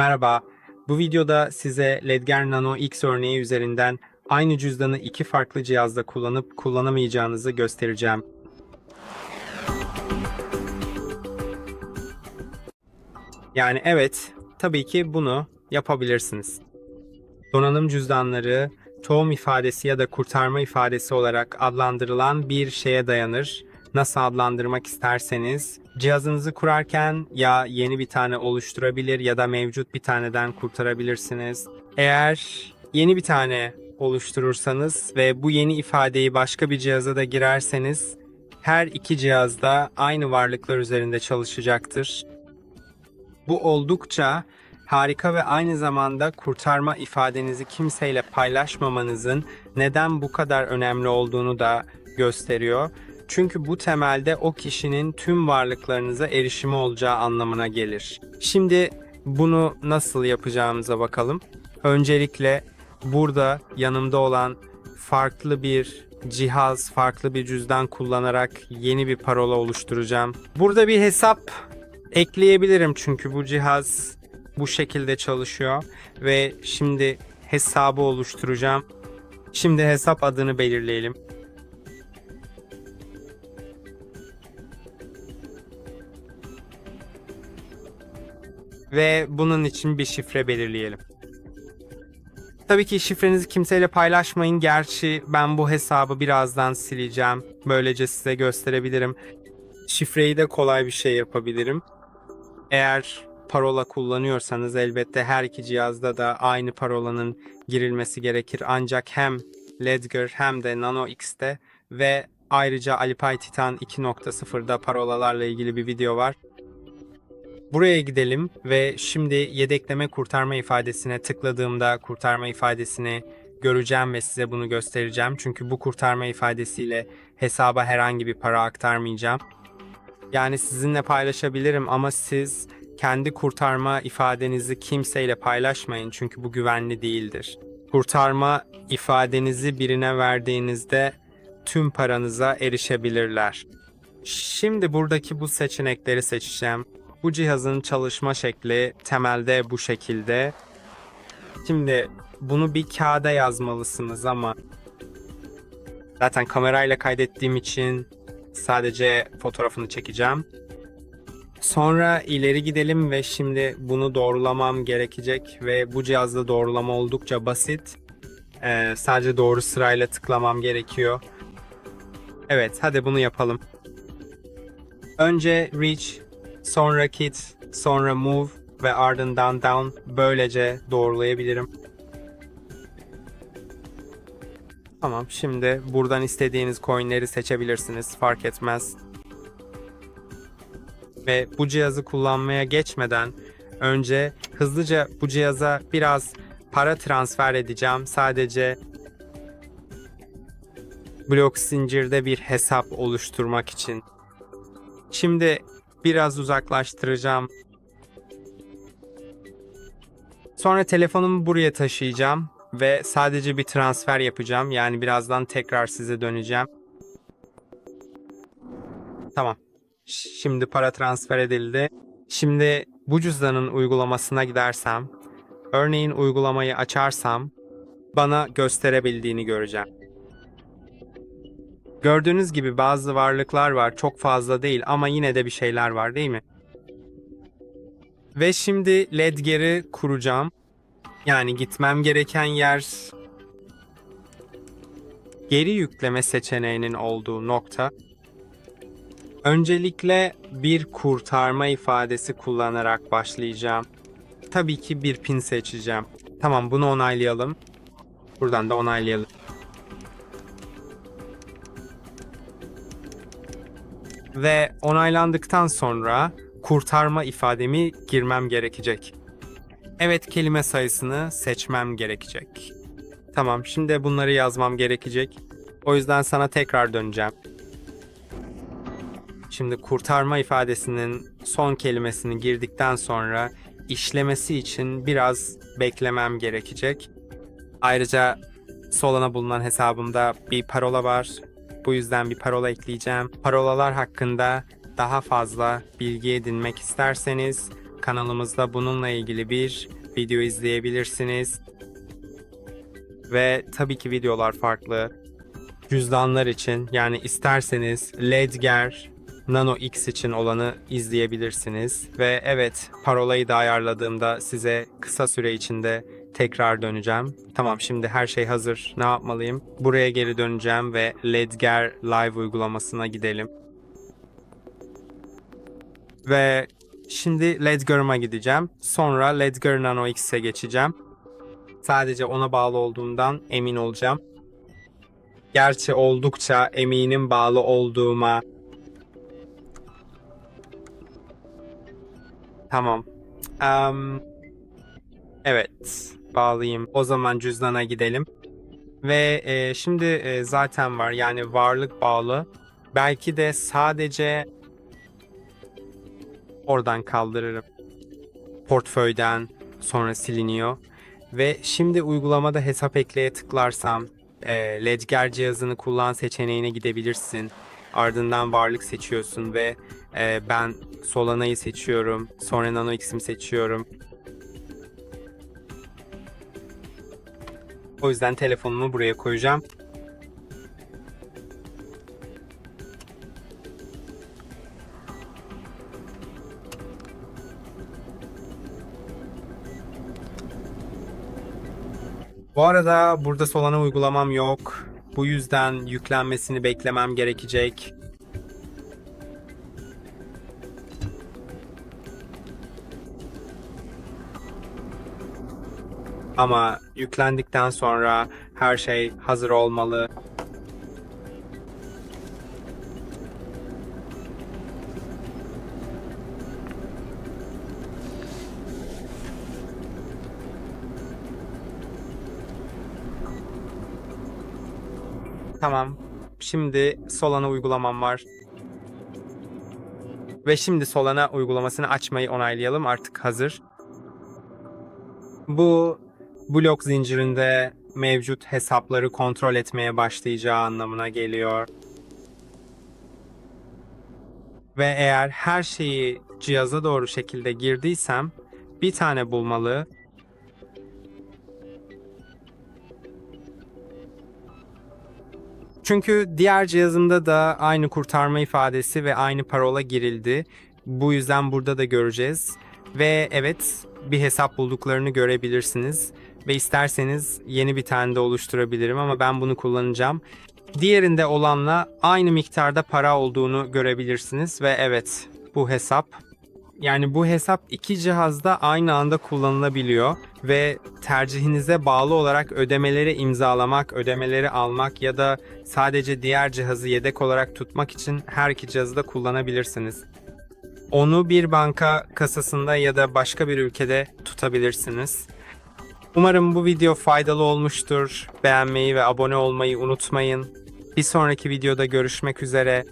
Merhaba, bu videoda size Ledger Nano X örneği üzerinden aynı cüzdanı iki farklı cihazda kullanıp kullanamayacağınızı göstereceğim. Yani evet, tabii ki bunu yapabilirsiniz. Donanım cüzdanları tohum ifadesi ya da kurtarma ifadesi olarak adlandırılan bir şeye dayanır. Nasıl adlandırmak isterseniz cihazınızı kurarken ya yeni bir tane oluşturabilir ya da mevcut bir taneden kurtarabilirsiniz. Eğer yeni bir tane oluşturursanız ve bu yeni ifadeyi başka bir cihaza da girerseniz her iki cihazda aynı varlıklar üzerinde çalışacaktır. Bu oldukça harika ve aynı zamanda kurtarma ifadenizi kimseyle paylaşmamanızın neden bu kadar önemli olduğunu da gösteriyor. Çünkü bu temelde o kişinin tüm varlıklarınıza erişimi olacağı anlamına gelir. Şimdi bunu nasıl yapacağımıza bakalım. Öncelikle burada yanımda olan farklı bir cihaz, farklı bir cüzdan kullanarak yeni bir parola oluşturacağım. Burada bir hesap ekleyebilirim çünkü bu cihaz bu şekilde çalışıyor ve şimdi hesabı oluşturacağım. Şimdi hesap adını belirleyelim. Ve bunun için bir şifre belirleyelim. Tabii ki şifrenizi kimseyle paylaşmayın. Gerçi ben bu hesabı birazdan sileceğim. Böylece size gösterebilirim. Şifreyi de kolay bir şey yapabilirim. Eğer parola kullanıyorsanız elbette her iki cihazda da aynı parolanın girilmesi gerekir. Ancak hem Ledger hem de Nano X'te ve ayrıca Alipay Titan 2.0'da parolalarla ilgili bir video var. Buraya gidelim ve şimdi yedekleme kurtarma ifadesine tıkladığımda kurtarma ifadesini göreceğim ve size bunu göstereceğim. Çünkü bu kurtarma ifadesiyle hesaba herhangi bir para aktarmayacağım. Yani sizinle paylaşabilirim ama siz kendi kurtarma ifadenizi kimseyle paylaşmayın çünkü bu güvenli değildir. Kurtarma ifadenizi birine verdiğinizde tüm paranıza erişebilirler. Şimdi buradaki bu seçenekleri seçeceğim. Bu cihazın çalışma şekli temelde bu şekilde. Şimdi bunu bir kağıda yazmalısınız ama zaten kamerayla kaydettiğim için sadece fotoğrafını çekeceğim. Sonra ileri gidelim ve şimdi bunu doğrulamam gerekecek ve bu cihazda doğrulama oldukça basit. Ee, sadece doğru sırayla tıklamam gerekiyor. Evet, hadi bunu yapalım. Önce reach, sonra kit, sonra move ve ardından down böylece doğrulayabilirim. Tamam, şimdi buradan istediğiniz coinleri seçebilirsiniz, fark etmez ve bu cihazı kullanmaya geçmeden önce hızlıca bu cihaza biraz para transfer edeceğim. Sadece blok zincirde bir hesap oluşturmak için. Şimdi biraz uzaklaştıracağım. Sonra telefonumu buraya taşıyacağım ve sadece bir transfer yapacağım. Yani birazdan tekrar size döneceğim. Tamam. Şimdi para transfer edildi. Şimdi bu cüzdanın uygulamasına gidersem, örneğin uygulamayı açarsam bana gösterebildiğini göreceğim. Gördüğünüz gibi bazı varlıklar var, çok fazla değil ama yine de bir şeyler var değil mi? Ve şimdi Ledger'i kuracağım. Yani gitmem gereken yer geri yükleme seçeneğinin olduğu nokta. Öncelikle bir kurtarma ifadesi kullanarak başlayacağım. Tabii ki bir pin seçeceğim. Tamam bunu onaylayalım. Buradan da onaylayalım. Ve onaylandıktan sonra kurtarma ifademi girmem gerekecek. Evet kelime sayısını seçmem gerekecek. Tamam şimdi bunları yazmam gerekecek. O yüzden sana tekrar döneceğim. Şimdi kurtarma ifadesinin son kelimesini girdikten sonra işlemesi için biraz beklemem gerekecek. Ayrıca Solana bulunan hesabımda bir parola var. Bu yüzden bir parola ekleyeceğim. Parolalar hakkında daha fazla bilgi edinmek isterseniz kanalımızda bununla ilgili bir video izleyebilirsiniz. Ve tabii ki videolar farklı. Cüzdanlar için yani isterseniz Ledger Nano X için olanı izleyebilirsiniz. Ve evet parolayı da ayarladığımda size kısa süre içinde tekrar döneceğim. Tamam şimdi her şey hazır. Ne yapmalıyım? Buraya geri döneceğim ve Ledger Live uygulamasına gidelim. Ve şimdi Ledger'ıma gideceğim. Sonra Ledger Nano X'e geçeceğim. Sadece ona bağlı olduğumdan emin olacağım. Gerçi oldukça eminim bağlı olduğuma. Tamam. Em, evet, bağlıyım. O zaman cüzdana gidelim. Ve e, şimdi e, zaten var yani varlık bağlı. Belki de sadece oradan kaldırırım. Portföyden sonra siliniyor. Ve şimdi uygulamada hesap ekleye tıklarsam e, Ledger cihazını kullan seçeneğine gidebilirsin. Ardından varlık seçiyorsun ve e, ben Solana'yı seçiyorum. Sonra Nano X'imi seçiyorum. O yüzden telefonumu buraya koyacağım. Bu arada burada Solana uygulamam yok. Bu yüzden yüklenmesini beklemem gerekecek. Ama yüklendikten sonra her şey hazır olmalı. Tamam. Şimdi Solana uygulamam var. Ve şimdi Solana uygulamasını açmayı onaylayalım. Artık hazır. Bu blok zincirinde mevcut hesapları kontrol etmeye başlayacağı anlamına geliyor. Ve eğer her şeyi cihaza doğru şekilde girdiysem bir tane bulmalı. Çünkü diğer cihazımda da aynı kurtarma ifadesi ve aynı parola girildi. Bu yüzden burada da göreceğiz. Ve evet bir hesap bulduklarını görebilirsiniz. Ve isterseniz yeni bir tane de oluşturabilirim ama ben bunu kullanacağım. Diğerinde olanla aynı miktarda para olduğunu görebilirsiniz ve evet bu hesap yani bu hesap iki cihazda aynı anda kullanılabiliyor ve tercihinize bağlı olarak ödemeleri imzalamak, ödemeleri almak ya da sadece diğer cihazı yedek olarak tutmak için her iki cihazı da kullanabilirsiniz. Onu bir banka kasasında ya da başka bir ülkede tutabilirsiniz. Umarım bu video faydalı olmuştur. Beğenmeyi ve abone olmayı unutmayın. Bir sonraki videoda görüşmek üzere.